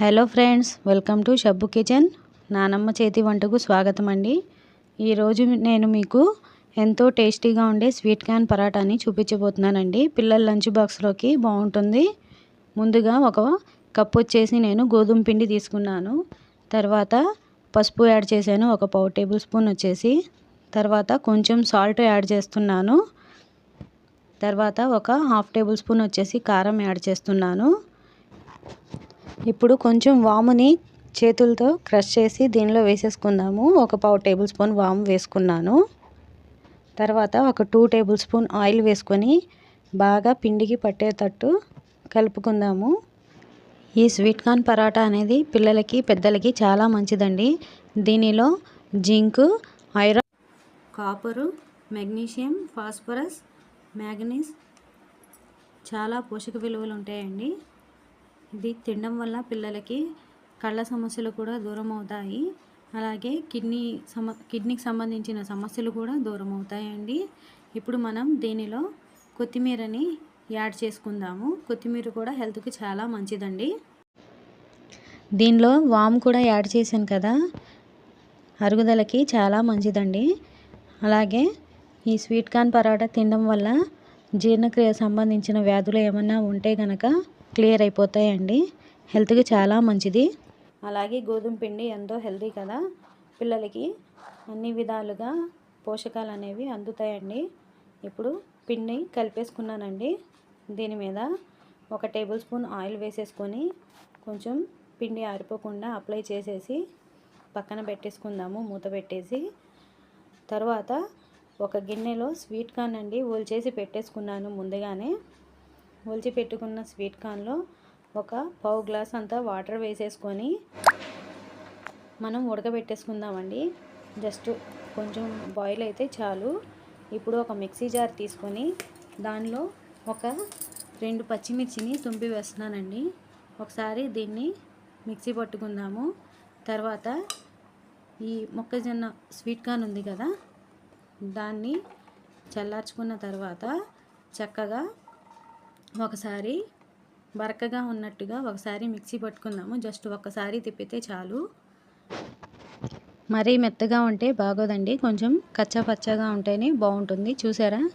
Hello friends welcome to Shabbu kitchen. నానమ్మ చేతి వంటకు స్వాగతం అండి. ఈరోజు నేను మీకు ఎంతో టేస్టీగా ఉండే స్వీట్ కార్న్ పరాటాని చూపించబోతున్నానండి. పిల్లల లంచ్ బాక్స్లోకి బాగుంటుంది. ముందుగా ఒక కప్పు వచ్చేసి నేను గోధుమ పిండి తీసుకున్నాను. తర్వాత పసుపు యాడ్ చేశాను ఒక పావు టేబుల్ స్పూన్ వచ్చేసి. తర్వాత కొంచెం సాల్ట్ యాడ్ చేస్తున్నాను. తర్వాత ఒక హాఫ్ టేబుల్ స్పూన్ వచ్చేసి కారం యాడ్ చేస్తున్నాను. ఇప్పుడు కొంచెం వాముని చేతులతో క్రష్ చేసి దీనిలో వేసేసుకుందాము. ఒక పావు టేబుల్ స్పూన్ వాము వేసుకున్నాను. తర్వాత ఒక టూ టేబుల్ స్పూన్ ఆయిల్ వేసుకొని బాగా పిండికి పట్టేటట్టు కలుపుకుందాము. ఈ స్వీట్ కార్న్ పరాటా అనేది పిల్లలకి పెద్దలకి చాలా మంచిదండి. దీనిలో zinc iron copper magnesium phosphorus manganese చాలా పోషక విలువలు ఉంటాయండి. ఇది తినడం వల్ల పిల్లలకి కళ్ళ సమస్యలు కూడా దూరం అవుతాయి. అలాగే కిడ్నీ సమ కిడ్నీకి సంబంధించిన సమస్యలు కూడా దూరం అవుతాయండి. ఇప్పుడు మనం దీనిలో కొత్తిమీరని యాడ్ చేసుకుందాము. కొత్తిమీర కూడా హెల్త్కి చాలా మంచిదండి. దీనిలో వామ్ కూడా యాడ్ చేశాను కదా. అరుగుదలకి చాలా మంచిదండి. అలాగే ఈ స్వీట్ కార్న్ పరాటా తినడం వల్ల జీర్ణక్రియ సంబంధించిన వ్యాధులు ఏమన్నా ఉంటే కనుక క్లియర్ అయిపోతాయండి. హెల్త్కి చాలా మంచిది. అలాగే గోధుమ పిండి ఎంతో హెల్తీ కదా. పిల్లలకి అన్ని విధాలుగా పోషకాలు అనేవి అందుతాయండి. ఇప్పుడు పిండి కలిపేసుకున్నానండి. దీని మీద ఒక టేబుల్ స్పూన్ ఆయిల్ వేసేసుకొని కొంచెం పిండి ఆరిపోకుండా అప్లై చేసేసి పక్కన పెట్టేసుకుందాము మూత పెట్టేసి. తర్వాత ఒక గిన్నెలో స్వీట్ కార్న్ అండి చేసి పెట్టేసుకున్నాను ముందుగానే. ఒలిచి పెట్టుకున్న స్వీట్ కార్న్లో ఒక పావు గ్లాస్ అంతా వాటర్ వేసేసుకొని మనం ఉడకబెట్టేసుకుందామండి. జస్ట్ కొంచెం బాయిల్ అయితే చాలు. ఇప్పుడు ఒక మిక్సీ జార్ తీసుకొని దానిలో ఒక రెండు పచ్చిమిర్చిని తుంపి వేస్తున్నానండి. ఒకసారి దీన్ని మిక్సీ పట్టుకుందాము. తర్వాత ఈ మొక్కజొన్న స్వీట్ కార్న్ ఉంది కదా దాన్ని చల్లార్చుకున్న తర్వాత చక్కగా ఒకసారి బరకగా ఉన్నట్టుగా ఒకసారి మిక్సీ పట్టుకుందాము. జస్ట్ ఒకసారి తిప్పితే చాలు. మరీ మెత్తగా ఉంటే బాగోదండి. కొంచెం కచ్చా పచ్చగా ఉంటేనే బాగుంటుంది. చూసారా?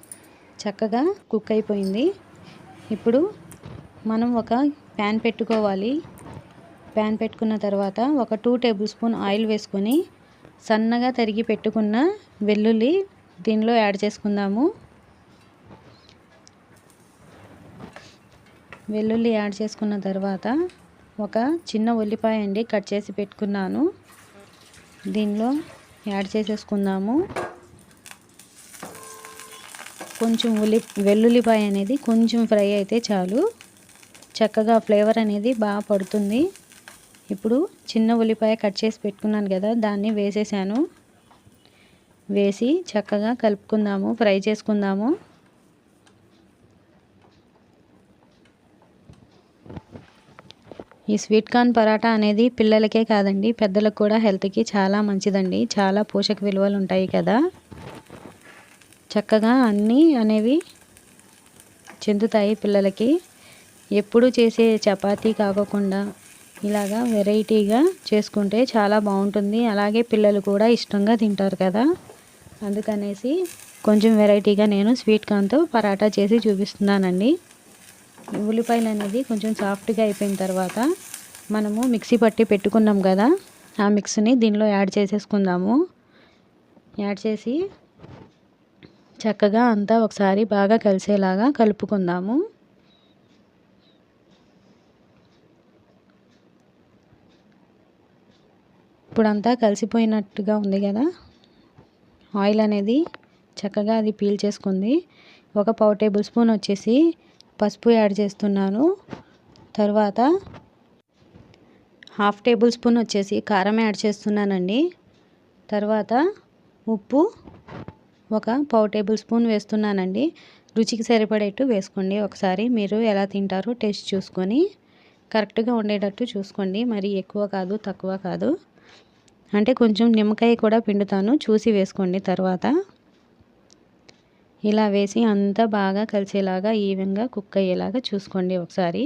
చక్కగా కుక్ అయిపోయింది. ఇప్పుడు మనం ఒక ప్యాన్ పెట్టుకోవాలి. ప్యాన్ పెట్టుకున్న తర్వాత ఒక టూ టేబుల్ స్పూన్ ఆయిల్ వేసుకొని సన్నగా తరిగి పెట్టుకున్న వెల్లుల్లి దీనిలో యాడ్ చేసుకుందాము. వెల్లుల్లి యాడ్ చేసుకున్న తర్వాత ఒక చిన్న ఉల్లిపాయ అండి కట్ చేసి పెట్టుకున్నాను. దీనిలో యాడ్ చేసేసుకుందాము. కొంచెం ఉల్లి వెల్లుల్లిపాయ అనేది కొంచెం ఫ్రై అయితే చాలు. చక్కగా ఫ్లేవర్ అనేది బాగా పడుతుంది. ఇప్పుడు చిన్న ఉల్లిపాయ కట్ చేసి పెట్టుకున్నాను కదా దాన్ని వేసేసాను. వేసి చక్కగా కలుపుకుందాము ఫ్రై చేసుకుందాము. ఈ స్వీట్ కార్న్ పరాటా అనేది పిల్లలకే కాదండి పెద్దలకు కూడా హెల్త్కి చాలా మంచిదండి. చాలా పోషక విలువలు ఉంటాయి కదా. చక్కగా అన్నీ అనేవి చెందుతాయి పిల్లలకి. ఎప్పుడు చేసే చపాతీ కాకుండా ఇలాగా వెరైటీగా చేసుకుంటే చాలా బాగుంటుంది. అలాగే పిల్లలు కూడా ఇష్టంగా తింటారు కదా. అందుకనేసి కొంచెం వెరైటీగా నేను స్వీట్ కార్న్తో పరాటా చేసి చూపిస్తున్నానండి. ఉల్లిపాయలు అనేది కొంచెం సాఫ్ట్గా అయిపోయిన తర్వాత మనము మిక్సీ పట్టి పెట్టుకున్నాం కదా ఆ మిక్స్ని దీనిలో యాడ్ చేసేసుకుందాము. యాడ్ చేసి చక్కగా అంతా ఒకసారి బాగా కలిసేలాగా కలుపుకుందాము. ఇప్పుడంతా కలిసిపోయినట్టుగా ఉంది కదా ఆయిల్ అనేది చక్కగా అది పీల్ చేసుకుంది. ఒక పావు టేబుల్ స్పూన్ వచ్చేసి పసుపు యాడ్ చేస్తున్నాను. తర్వాత హాఫ్ టేబుల్ స్పూన్ వచ్చేసి కారం యాడ్ చేస్తున్నానండి. తర్వాత ఉప్పు ఒక పావు టేబుల్ స్పూన్ వేస్తున్నానండి. రుచికి సరిపడేట్టు వేసుకోండి. ఒకసారి మీరు ఎలా తింటారో టేస్ట్ చూసుకొని కరెక్ట్గా ఉండేటట్టు చూసుకోండి. మరి ఎక్కువ కాదు తక్కువ కాదు. అంటే కొంచెం నిమ్మకాయ కూడా పిండుతాను. చూసి వేసుకోండి తర్వాత. ఇలా వేసి అంతా బాగా కలిసేలాగా ఈవెన్గా కుక్ అయ్యేలాగా చూసుకోండి ఒకసారి.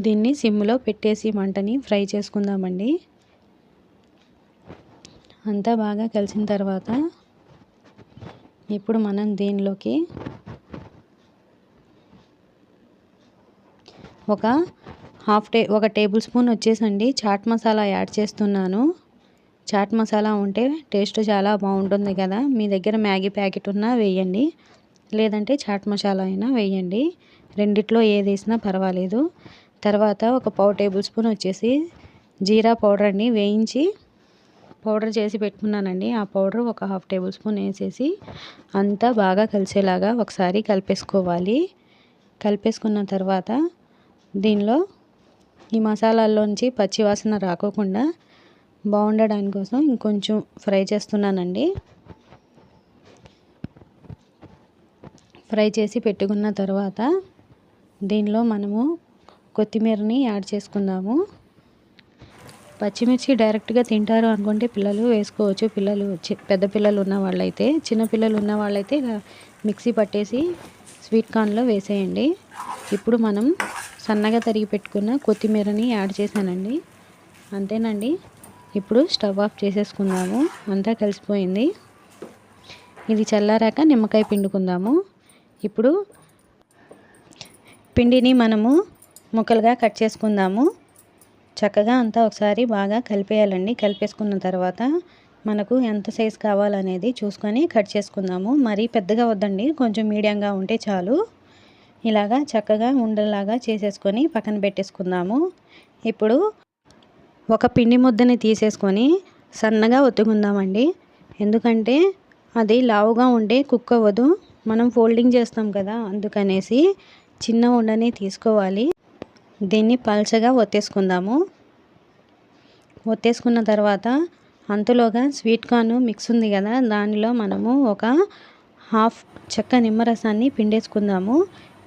దీన్ని సిమ్లో పెట్టేసి మంటని ఫ్రై చేసుకుందామండి. అంతా బాగా కలిసిన తర్వాత ఇప్పుడు మనం దీనిలోకి ఒక హాఫ్ టే ఒక టేబుల్ స్పూన్ వచ్చేసండి. చాట్ మసాలా యాడ్ చేస్తున్నాను. చాట్ మసాలా ఉంటే టేస్ట్ చాలా బాగుంటుంది కదా. మీ దగ్గర మ్యాగీ ప్యాకెట్ ఉన్నా వేయండి. లేదంటే చాట్ మసాలా అయినా వేయండి. రెండిట్లో ఏది వేసినా పర్వాలేదు. తర్వాత ఒక పావు టేబుల్ స్పూన్ వచ్చేసి జీరా పౌడర్ అండి వేయించి పౌడర్ చేసి పెట్టుకున్నానండి. ఆ పౌడర్ ఒక హాఫ్ టేబుల్ స్పూన్ వేసేసి అంతా బాగా కలిసేలాగా ఒకసారి కలిపేసుకోవాలి. కలిపేసుకున్న తర్వాత దీనిలో ఈ మసాలాల్లోంచి పచ్చివాసన రాకోకుండా బాగుండడానికి కోసం ఇంకొంచెం ఫ్రై చేస్తున్నానండి. ఫ్రై చేసి పెట్టుకున్న తర్వాత దీనిలో మనము కొత్తిమీరని యాడ్ చేసుకుందాము. పచ్చిమిర్చి డైరెక్ట్గా తింటారు అనుకుంటే పిల్లలు వేసుకోవచ్చు. పిల్లలు పెద్ద పిల్లలు ఉన్న వాళ్ళైతే చిన్న పిల్లలు ఉన్న వాళ్ళైతే మిక్సీ పట్టేసి స్వీట్ కార్న్లో వేసేయండి. ఇప్పుడు మనం సన్నగా తరిగి పెట్టుకున్న కొత్తిమీరని యాడ్ చేశానండి. అంతేనండి? ఇప్పుడు స్టవ్ ఆఫ్ చేసేసుకుందాము అంతా కలిసిపోయింది. ఇది చల్లారాక నిమ్మకాయ పిండుకుందాము. ఇప్పుడు పిండిని మనము ముక్కలుగా కట్ చేసుకుందాము. చక్కగా అంతా ఒకసారి బాగా కలిపేయాలండి. కలిపేసుకున్న తర్వాత మనకు ఎంత సైజ్ కావాలనేది చూసుకొని కట్ చేసుకుందాము. మరీ పెద్దగా వద్దండి. కొంచెం మీడియంగా ఉంటే చాలు. ఇలాగా చక్కగా ఉండలాగా చేసేసుకొని పక్కన పెట్టేసుకుందాము. ఇప్పుడు ఒక పిండి ముద్దని తీసేసుకొని సన్నగా ఒత్తుకుందామండి. ఎందుకంటే అది లావుగా ఉంటే కుక్ అవ్వదు మనం ఫోల్డింగ్ చేస్తాం కదా అందుకనేసి చిన్న ఉండని తీసుకోవాలి. దీన్ని పల్చగా ఒత్తేసుకుందాము. ఒత్తేసుకున్న తర్వాత అంతలోగా స్వీట్ కార్న్ మిక్స్ ఉంది కదా దానిలో మనము ఒక హాఫ్ చెక్క నిమ్మరసాన్ని పిండేసుకుందాము.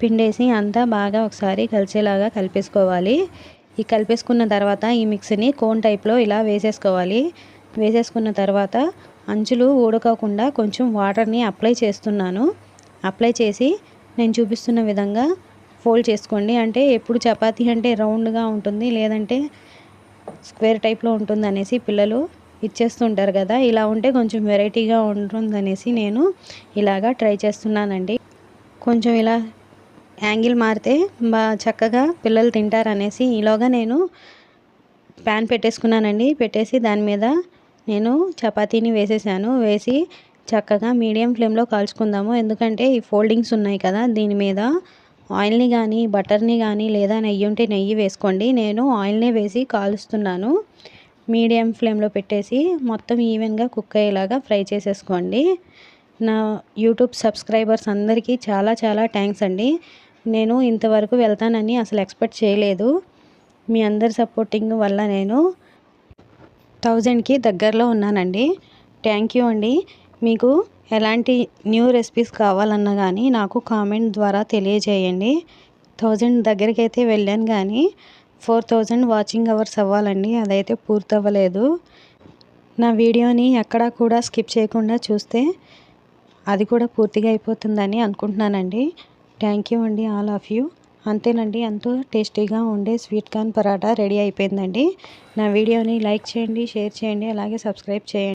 పిండేసి అంతా బాగా ఒకసారి కలిసేలాగా కలిపేసుకోవాలి. ఈ కలిపేసుకున్న తర్వాత ఈ మిక్సీని కోన్ టైప్లో ఇలా వేసేసుకోవాలి. వేసేసుకున్న తర్వాత అంచులు ఊడకోకుండా కొంచెం వాటర్ని అప్లై చేస్తున్నాను. అప్లై చేసి నేను చూపిస్తున్న విధంగా ఫోల్డ్ చేసుకోండి. అంటే ఎప్పుడు చపాతీ అంటే రౌండ్గా ఉంటుంది లేదంటే స్క్వేర్ టైప్లో ఉంటుంది అనేసి పిల్లలు ఇచ్చేస్తుంటారు కదా ఇలా ఉంటే కొంచెం వెరైటీగా ఉంటుందనేసి నేను ఇలాగా ట్రై చేస్తున్నానండి. కొంచెం ఇలా యాంగిల్ మారితే బాగా చక్కగా పిల్లలు తింటారనేసి ఈలోగా నేను ప్యాన్ పెట్టేసుకున్నానండి. పెట్టేసి దాని మీద నేను చపాతీని వేసేసాను. వేసి చక్కగా మీడియం ఫ్లేమ్లో కాల్చుకుందాము. ఎందుకంటే ఈ ఫోల్డింగ్స్ ఉన్నాయి కదా దీని మీద ఆయిల్ని కానీ బటర్ని కానీ లేదా నెయ్యి ఉంటే నెయ్యి వేసుకోండి. నేను ఆయిల్నే వేసి కాలుస్తున్నాను. మీడియం ఫ్లేమ్లో పెట్టేసి మొత్తం ఈవెన్గా కుక్ అయ్యేలాగా ఫ్రై చేసేసుకోండి. నా యూట్యూబ్ సబ్స్క్రైబర్స్ అందరికీ చాలా చాలా థ్యాంక్స్ అండి. నేను ఇంతవరకు వెళ్తానని అసలు ఎక్స్పెక్ట్ చేయలేదు. మీ అందరి సపోర్టింగ్ వల్ల నేను థౌజండ్కి దగ్గరలో ఉన్నానండి. థ్యాంక్ యూ అండి. మీకు ఎలాంటి న్యూ రెసిపీస్ కావాలన్నా కానీ నాకు కామెంట్ ద్వారా తెలియజేయండి. థౌజండ్ దగ్గరికి అయితే వెళ్ళాను కానీ ఫోర్ థౌజండ్ వాచింగ్ అవర్స్ అవ్వాలండి. అదైతే పూర్తవ్వలేదు. నా వీడియోని ఎక్కడా కూడా స్కిప్ చేయకుండా చూస్తే అది కూడా పూర్తిగా అయిపోతుందని అనుకుంటున్నానండి. థ్యాంక్ యూ అండి ఆల్ ఆఫ్ యూ అంతేనండి ఎంతో టేస్టీగా ఉండే స్వీట్ కార్న్ పరాటా రెడీ అయిపోయిందండి. నా వీడియోని లైక్ చేయండి షేర్ చేయండి అలాగే సబ్స్క్రైబ్ చేయండి.